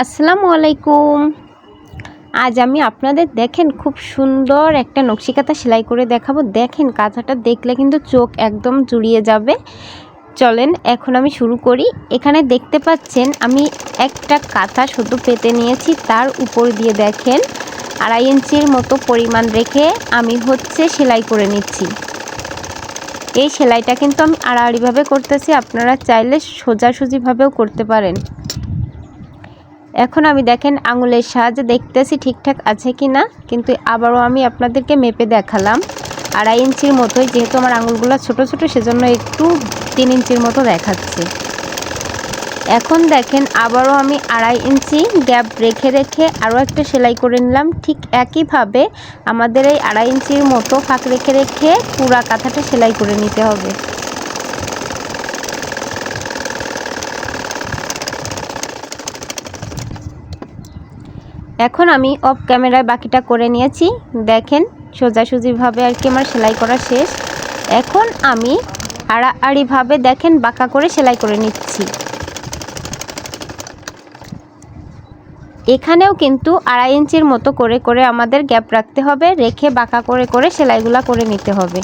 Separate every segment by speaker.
Speaker 1: আসসালামু আলাইকুম। আজ আমি আপনাদের দেখেন খুব সুন্দর একটা নকশি কাঁথা সেলাই করে দেখাবো। দেখেন কাঁথাটা দেখলে কিন্তু চোখ একদম জুড়িয়ে যাবে। চলেন এখন আমি শুরু করি। এখানে দেখতে পাচ্ছেন আমি একটা কাঁথা শুধু পেতে নিয়েছি, তার উপর দিয়ে দেখেন আড়াই ইঞ্চির মতো পরিমাণ রেখে আমি হচ্ছে সেলাই করে নিচ্ছি। এই সেলাইটা কিন্তু আমি আড়াআড়িভাবে করতেছি, আপনারা চাইলে সোজাসুজিভাবেও করতে পারেন। এখন আমি দেখেন আঙুলের সাহায্যে দেখতেছি ঠিকঠাক আছে কি না কিন্তু আবারও আমি আপনাদেরকে মেপে দেখালাম। আড়াই ইঞ্চির মতোই, যেহেতু আমার আঙুলগুলো ছোট ছোট, সেজন্য একটু তিন ইঞ্চির মতো দেখাচ্ছে। এখন দেখেন আবারও আমি আড়াই ইঞ্চি গ্যাপ রেখে রেখে আরও একটা সেলাই করে নিলাম। ঠিক একইভাবে আমাদের এই আড়াই ইঞ্চির মতো ফাঁক রেখে রেখে পুরা কাঁথাটা সেলাই করে নিতে হবে। এখন আমি অফ ক্যামেরায় বাকিটা করে নিয়েছি। দেখেন, সোজাসুজিভাবে আর কি আমার সেলাই করা শেষ। এখন আমি আড়াআড়িভাবে দেখেন বাঁকা করে সেলাই করে নিচ্ছি। এখানেও কিন্তু আড়াই ইঞ্চির মতো করে করে আমাদের গ্যাপ রাখতে হবে। রেখে বাঁকা করে করে সেলাইগুলা করে নিতে হবে।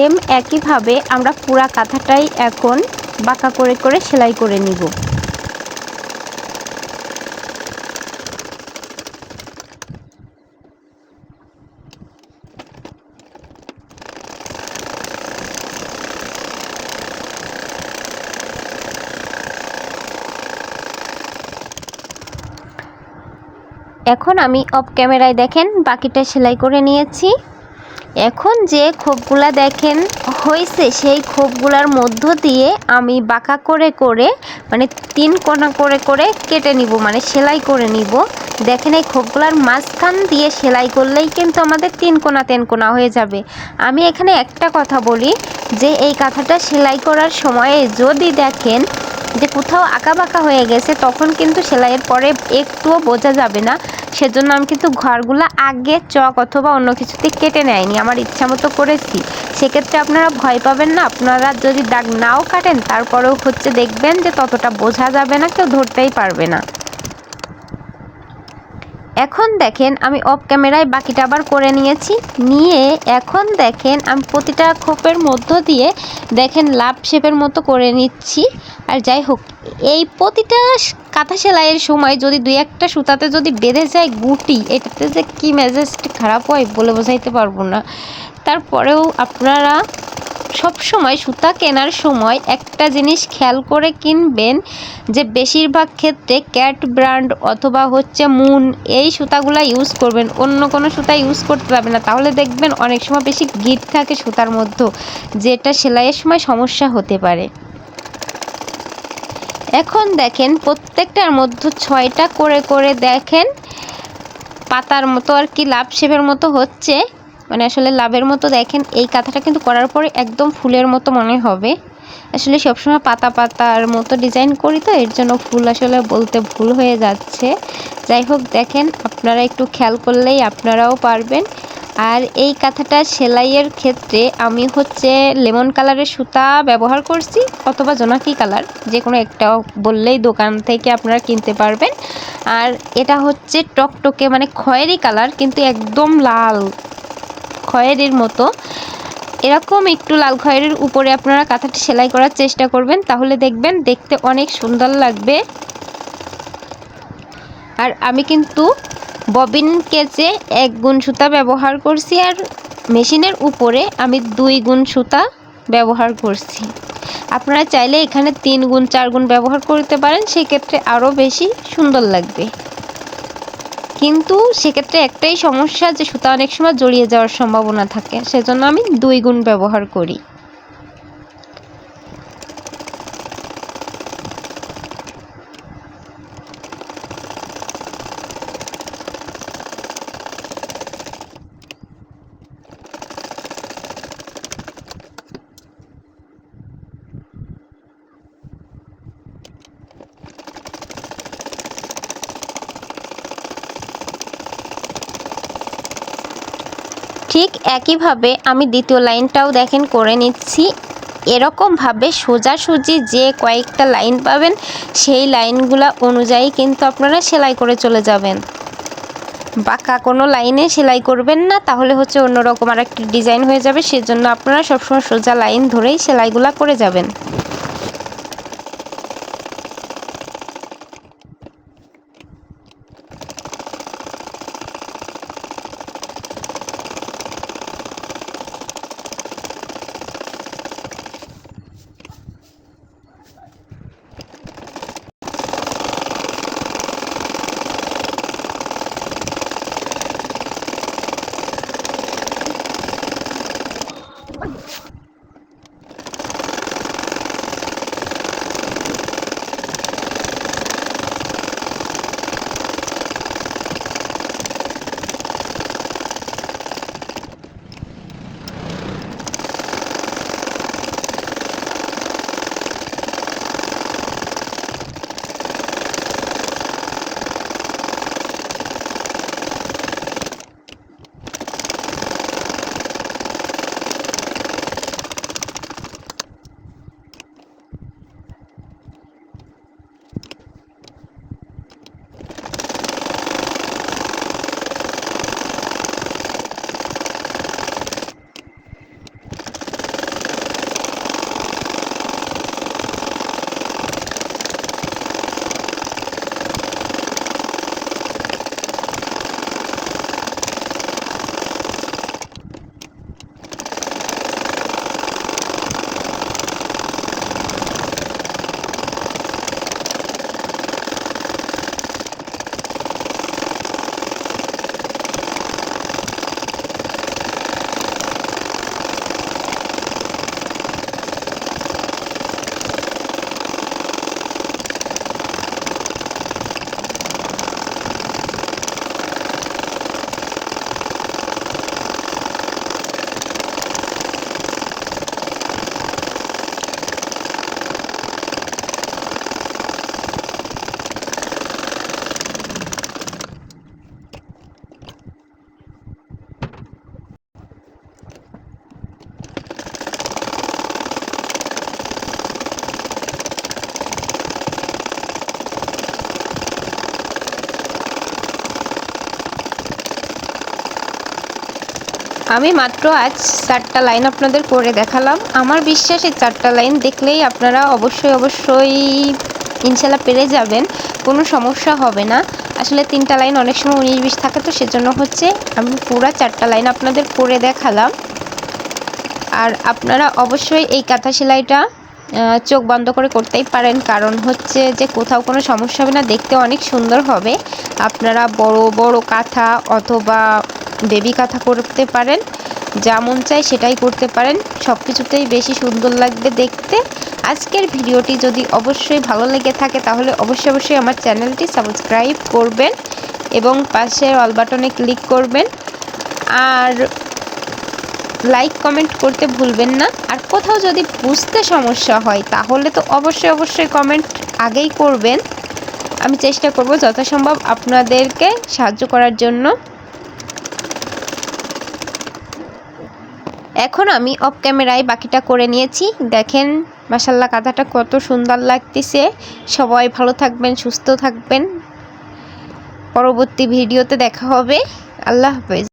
Speaker 1: সেম একইভাবে আমরা পুরা কাঁথাটাই এখন বাঁকা করে করে সেলাই করে নিব। এখন আমি অফ ক্যামেরায় দেখেন, বাকিটা সেলাই করে নিয়েছি। এখন যে খোপগুলা দেখেন হয়েছে সেই খোপগুলার মধ্য দিয়ে আমি বাঁকা করে করে মানে তিন কোনা করে করে কেটে নিব মানে সেলাই করে নিব। দেখেন এই খোপগুলার মাঝখান দিয়ে সেলাই করলেই কিন্তু আমাদের তিন কোনা তিন কোনা হয়ে যাবে। আমি এখানে একটা কথা বলি, যে এই কাঁথাটা সেলাই করার সময়ে যদি দেখেন যে কোথাও আঁকা বাঁকা হয়ে গেছে, তখন কিন্তু সেলাইয়ের পরে একটুও বোঝা যাবে না। সেজন্য আমি কিন্তু ঘরগুলো আগে চক অথবা অন্য কিছুতে কেটে নেয়নি, আমার ইচ্ছা মতো করেছি। সেক্ষেত্রে আপনারা ভয় পাবেন না, আপনারা যদি দাগ নাও কাটেন, তারপরেও হচ্ছে দেখবেন যে ততটা বোঝা যাবে না, কেউ ধরতেই পারবে না। এখন দেখেন আমি অফ ক্যামেরায় বাকিটা আবার করে নিয়েছি। নিয়ে এখন দেখেন আমি প্রতিটা খোপের মধ্য দিয়ে দেখেন লাভ শেপের মতো করে নিচ্ছি। আর যাই হোক, এই প্রতিটা কাঁথা সেলাইয়ের সময় যদি দুই একটা সুতাতে যদি বেঁধে যায় গুটি, এটাতে যে কী মেজাজটা খারাপ হয় বলে বোঝাইতে পারব না। তারপরেও আপনারা সব সময় সুতা কেনার সময় একটা জিনিস খেয়াল করে কিনবেন যে বেশিরভাগ ক্ষেত্রে ক্যাট ব্র্যান্ড অথবা হচ্ছে মুন এই সুতাগুলা ইউজ করবেন। অন্য কোনো সুতা ইউজ করতে পারবেন না। তাহলে দেখবেন অনেক সময় বেশি গিট থাকে সুতার মধ্যে, যেটা সেলাইয়ের সময় সমস্যা হতে পারে। এখন দেখেন প্রত্যেকটার মধ্যে ছয়টা করে করে দেখেন, পাতার মতো আর কি লাভ শেপের মতো হচ্ছে। মানে আসলে লাভের মতো দেখেন, এই কাঁথাটা কিন্তু করার পরে একদম ফুলের মতো মনে হবে। আসলে সবসময় পাতা পাতার মতো ডিজাইন করি তো, এর জন্য ফুল আসলে বলতে ভুল হয়ে যাচ্ছে। যাই হোক, দেখেন, আপনারা একটু খেয়াল করলেই আপনারাও পারবেন। আর এই কাঁথাটা সেলাইয়ের ক্ষেত্রে আমি হচ্ছে লেমন কালারের সুতা ব্যবহার করছি, অথবা জোনাকি কালার যে কোনো একটা বললেই দোকান থেকে আপনারা কিনতে পারবেন। আর এটা হচ্ছে টকটকে মানে খয়েরি কালার, কিন্তু একদম লাল। খয়েরির মতো। এরকম একটু লাল খয়েরির উপরে আপনারা কাঁথাটি সেলাই করার চেষ্টা করবেন, তাহলে দেখবেন দেখতে অনেক সুন্দর লাগবে। আর আমি কিন্তু ববিন কেচে এক গুণ সুতা ব্যবহার করছি আর মেশিনের উপরে আমি দুই গুণ সুতা ব্যবহার করছি। আপনারা চাইলে এখানে তিন গুণ, চার গুণ ব্যবহার করতে পারেন, সেক্ষেত্রে আরও বেশি সুন্দর লাগবে। কিন্তু সেক্ষেত্রে একটাই সমস্যা যে সুতা অনেক সময় জড়িয়ে যাওয়ার সম্ভাবনা থাকে। সেজন্য আমি দুই গুণ ব্যবহার করি। ঠিক একইভাবে আমি দ্বিতীয় লাইনটাও দেখেন করে নিচ্ছি। এরকমভাবে সোজাসুজি যে কয়েকটা লাইন পাবেন, সেই লাইনগুলো অনুযায়ী কিন্তু আপনারা সেলাই করে চলে যাবেন। বাঁকা কোনো লাইনে সেলাই করবেন না, তাহলে হচ্ছে অন্যরকম আর একটি ডিজাইন হয়ে যাবে, সেজন্য আপনারা সবসময় সোজা লাইন ধরেই সেলাইগুলো করে যাবেন। আমি মাত্র আজ চারটা লাইন আপনাদের করে দেখালাম। আমার বিশ্বাস এই চারটা লাইন দেখলেই আপনারা অবশ্যই অবশ্যই ইনশাল্লাহ পেরে যাবেন, কোনো সমস্যা হবে না। আসলে তিনটা লাইন অনেক সময় উনিশ বিশ থাকে, তো সেজন্য হচ্ছে আমি পুরা চারটা লাইন আপনাদের করে দেখালাম। আর আপনারা অবশ্যই এই কাঁথা সেলাইটা চোখ বন্ধ করে করতেই পারেন, কারণ হচ্ছে যে কোথাও কোনো সমস্যা হবে না, দেখতে অনেক সুন্দর হবে। আপনারা বড় বড় কাঁথা অথবা বেবি কাঁথা করতে পারেন যেমন চাই সেটাই করতে পারেন। সব কিছুতেই বেশি সুন্দর লাগবে দেখতে। আজকের ভিডিওটি যদি অবশ্যই ভালো লেগে থাকে, তাহলে অবশ্যই অবশ্যই আমার চ্যানেলটি সাবস্ক্রাইব করবেন এবং পাশের অল বাটনে ক্লিক করবেন। আর লাইক, কমেন্ট করতে ভুলবেন না। আর কোথাও যদি বুঝতে সমস্যা হয়, তাহলে তো অবশ্যই অবশ্যই কমেন্ট আগেই করবেন। আমি চেষ্টা করব যথাসম্ভব আপনাদেরকে সাহায্য করার জন্য। এখন আমি অফ ক্যামেরায় বাকিটা করে নিয়েছি। দেখেন মাসাল্লা কাঁথাটা কত সুন্দর লাগতেছে। সবাই ভালো থাকবেন, সুস্থ থাকবেন। পরবর্তী ভিডিওতে দেখা হবে। আল্লাহ হাফেজ।